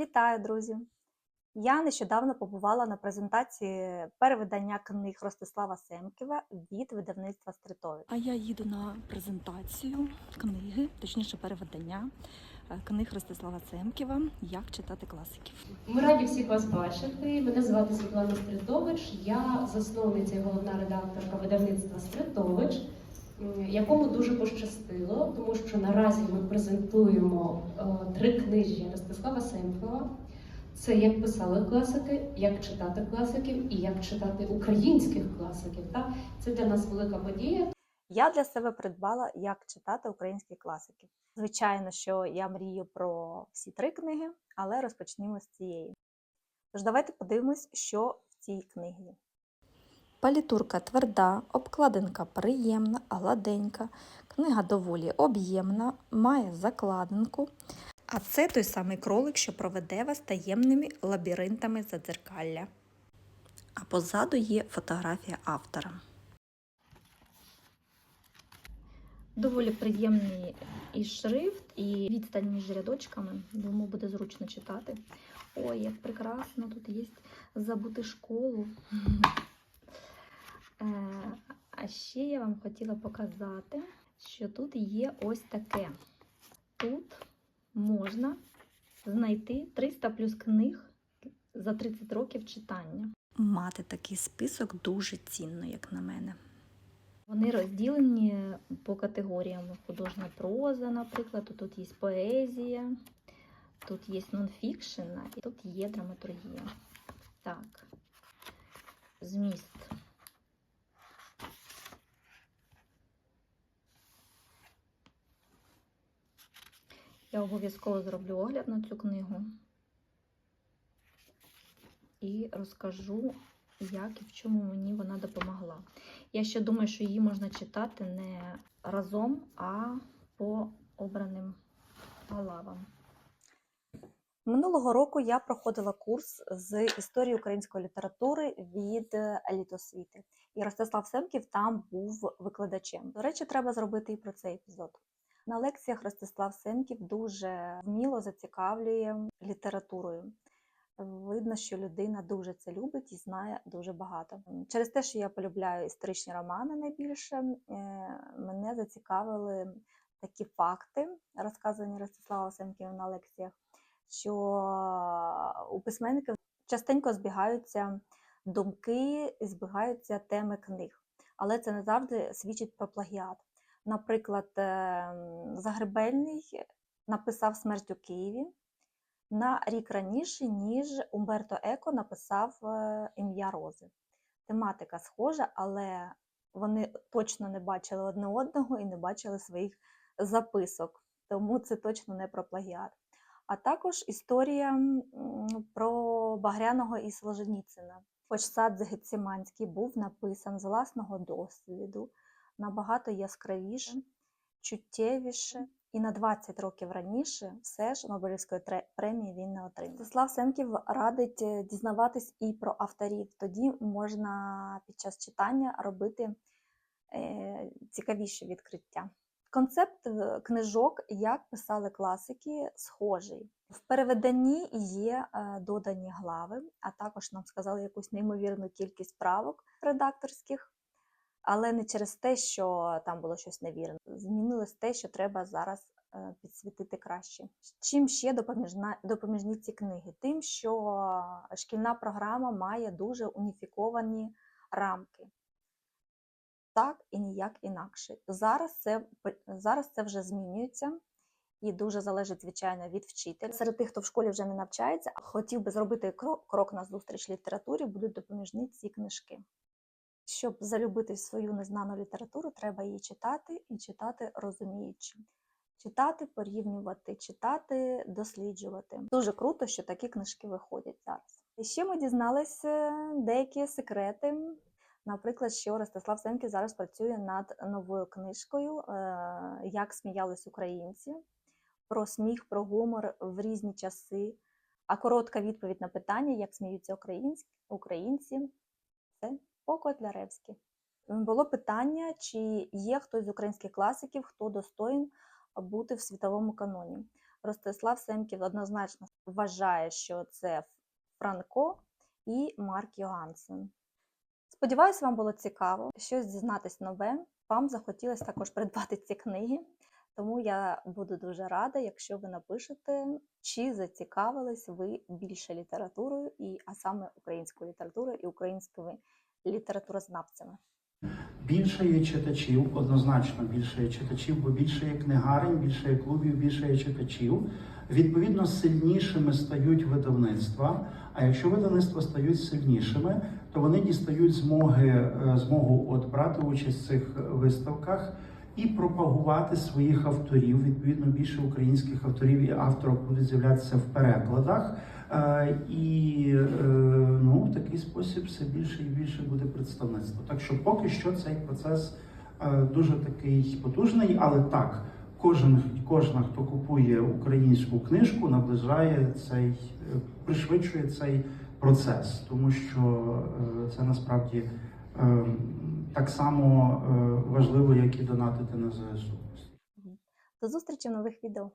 Вітаю, друзі! Я нещодавно побувала на презентації перевидання книг Ростислава Семківа від видавництва Стритові. А я їду на презентацію книги, точніше переведення е, книг Ростислава Цемківа Як читати класиків. Ми раді всіх вас бачити. Мене звати Світлана Стритович. Я засновниця і головна редакторка видавництва Стритович, якому дуже пощастило, тому що наразі ми презентуємо е, три книжі Ростислава Семкова. Це як писали класики, як читати класиків і як читати українських класиків. Так? Це для нас велика подія. Я для себе придбала як читати українські класики. Звичайно, що я мрію про всі три книги, але розпочнімо з цієї. Тож давайте подивимось, що в цій книгі. Палітурка тверда, обкладинка приємна, гладенька, книга доволі об'ємна, має закладинку. А це той самий кролик, що проведе вас таємними лабіринтами задзеркалля. А позаду є фотографія автора. Доволі приємний і шрифт, і відстань між рядочками. Думаю, буде зручно читати. Ой, як прекрасно, тут є забути школу. Е, А ще я вам хотіла показати, що тут є ось таке. Тут можна знайти 300 плюс книг за 30 років читання. Мати такий список дуже цінно, як на мене. Вони розділені по категоріям. Художня проза, наприклад, тут є поезія, тут є нонфікшн, і тут є драматургія. Так, зміст. Я обов'язково зроблю огляд на цю книгу і розкажу, як і в чому мені вона допомогла. Я ще думаю, що її можна читати не разом, а по обраним главам. Минулого року я проходила курс з історії української літератури від елітосвіти. І Ростислав Семків там був викладачем. До речі, треба зробити і про цей епізод. На лекціях Ростислав Семків дуже вміло зацікавлює літературою. Видно, що людина дуже це любить і знає дуже багато. Через те, що я полюбляю історичні романи найбільше, е, мене зацікавили такі факти, розказані Ростиславом Семківим на лекціях, що у письменників частенько збігаються думки, збігаються теми книг, але це не завжди свідчить про плагіат. Наприклад, е, Загребельний написав Смерть у Києві на рік раніше, ніж Умберто Еко написав е, Ім'я Рози. Тематика схожа, але вони точно не бачили одне одного і не бачили своїх записок, тому це точно не про плагіат. А також історія про Багряного і Солженіцина. Хоч сад Гециманський був написан з власного досвіду, набагато яскравіше, чуттєвіше, і на 20 років раніше все ж Нобелівської премії він не отримав. Слав Семків радить е, дізнаватись і про авторів. Тоді можна під час читання робити е, цікавіші відкриття. Концепт е, книжок, як писали класики, схожий. В переведенні є додані глави, а також нам сказали якусь неймовірну кількість правок редакторських, але не через те, що там було щось невірне. Змінилось те, що треба зараз е, підсвітити краще. Чим ще допоміжна, допоміжні ці книги? Тим, що шкільна програма має дуже уніфіковані рамки. Так і ніяк інакше. Зараз це, зараз це вже змінюється і дуже залежить, звичайно, від вчителя. Серед тих, хто в школі вже не навчається, а хотів би зробити крок, крок на зустріч літературі, будуть допоміжні ці книжки. Щоб залюбити свою незнану літературу, треба її читати і читати розуміючи. Читати, порівнювати, читати, досліджувати. Дуже круто, що такі книжки виходять зараз. І ще ми дізналися деякі секрети. Наприклад, що Ростислав Семків зараз працює над новою книжкою е, Як сміялись українці про сміх, про гумор в різні часи. А коротка відповідь на питання, як сміються українці, це по Котляревськи. Було питання, чи є хтось з українських класиків, хто достоїн бути в світовому каноні. Ростислав Семків однозначно вважає, що це Франко і Марк Йогансен. Сподіваюсь, вам було цікаво щось дізнатись нове. Вам захотілося також придбати ці книги. Тому я буду дуже рада, якщо ви напишете, чи зацікавились ви більше літературою, і, а саме українською літературою і українськими літературознавцями. Більше є читачів, однозначно більше є читачів, бо більше є книгарень, більше є клубів, більше є читачів. Відповідно, сильнішими стають видавництва. А якщо видавництва стають сильнішими, то вони дістають змоги е, змогу от брати участь в цих виставках і пропагувати своїх авторів. Відповідно, більше українських авторів і авторок будуть з'являтися в перекладах. Е, І е, ну, в такий спосіб все більше і більше буде представництво. Так що поки що цей процес е, дуже такий потужний, але так, кожен, кожна, хто купує українську книжку, наближає цей, пришвидшує цей процес, тому що це насправді так само е, важливо, як і донатити на ЗСУ. До зустрічі в нових відео!